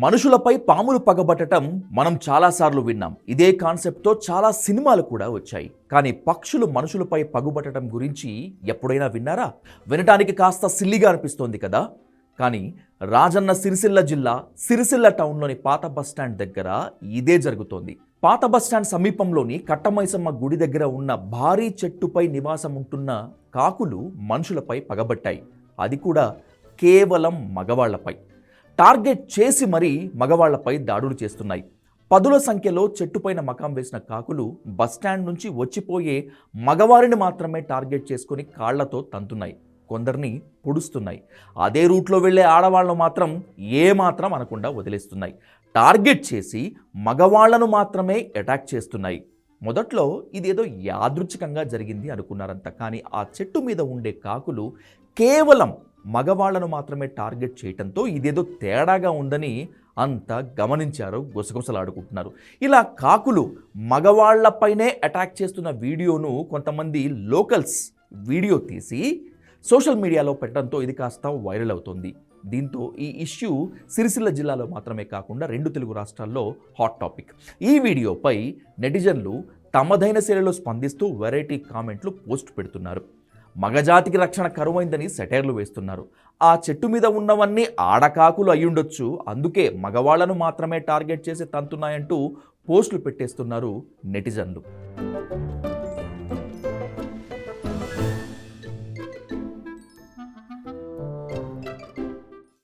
మనుషులపై పాములు పగబట్టడం మనం చాలాసార్లు విన్నాం. ఇదే కాన్సెప్ట్తో చాలా సినిమాలు కూడా వచ్చాయి. కానీ పక్షులు మనుషులపై పగుబట్టడం గురించి ఎప్పుడైనా విన్నారా? వినటానికి కాస్త సిల్లిగా అనిపిస్తోంది కదా? కానీ రాజన్న సిరిసిల్ల జిల్లా సిరిసిల్ల టౌన్లోని పాత బస్టాండ్ దగ్గర ఇదే జరుగుతోంది. పాత బస్టాండ్ సమీపంలోని కట్టమైసమ్మ గుడి దగ్గర ఉన్న భారీ చెట్టుపై నివాసం ఉంటున్న కాకులు మనుషులపై పగబట్టాయి. అది కూడా కేవలం మగవాళ్ళపై. టార్గెట్ చేసి మరీ మగవాళ్ళపై దాడులు చేస్తున్నాయి. పదుల సంఖ్యలో చెట్టుపైన మకాం వేసిన కాకులు బస్టాండ్ నుంచి వచ్చిపోయే మగవారిని మాత్రమే టార్గెట్ చేసుకుని కాళ్ళతో తంతున్నాయి. కొందరిని పొడుస్తున్నాయి. అదే రూట్లో వెళ్ళే ఆడవాళ్ళను మాత్రం ఏమాత్రం అనకుండా వదిలేస్తున్నాయి. టార్గెట్ చేసి మగవాళ్ళను మాత్రమే అటాక్ చేస్తున్నాయి. మొదట్లో ఇదేదో యాదృచ్ఛికంగా జరిగింది అనుకున్నారంట. కానీ ఆ చెట్టు మీద ఉండే కాకులు కేవలం మగవాళ్ళను మాత్రమే టార్గెట్ చేయటంతో ఇదేదో తేడాగా ఉందని అంత గమనించారు గుసగుసలాడుకుంటున్నారు. ఇలా కాకులు మగవాళ్ళపైనే అటాక్ చేస్తున్న వీడియోను కొంతమంది లోకల్స్ వీడియో తీసి సోషల్ మీడియాలో పెట్టడంతో ఇది కాస్త వైరల్ అవుతుంది. దీంతో ఈ ఇష్యూ సిరిసిల్ల జిల్లాలో మాత్రమే కాకుండా రెండు తెలుగు రాష్ట్రాల్లో హాట్ టాపిక్. ఈ వీడియోపై నెటిజన్లు తమదైన శైలిలో స్పందిస్తూ వెరైటీ కామెంట్లు పోస్ట్ పెడుతున్నారు. మగజాతికి రక్షణ కరువైందని సెటైర్లు వేస్తున్నారు. ఆ చెట్టు మీద ఉన్నవన్నీ ఆడకాకులు అయ్యుండొచ్చు. అందుకే మగవాళ్ళను మాత్రమే టార్గెట్ చేసి తంతున్నాయంటూ పోస్టులు పెట్టేస్తున్నారు నెటిజన్లు.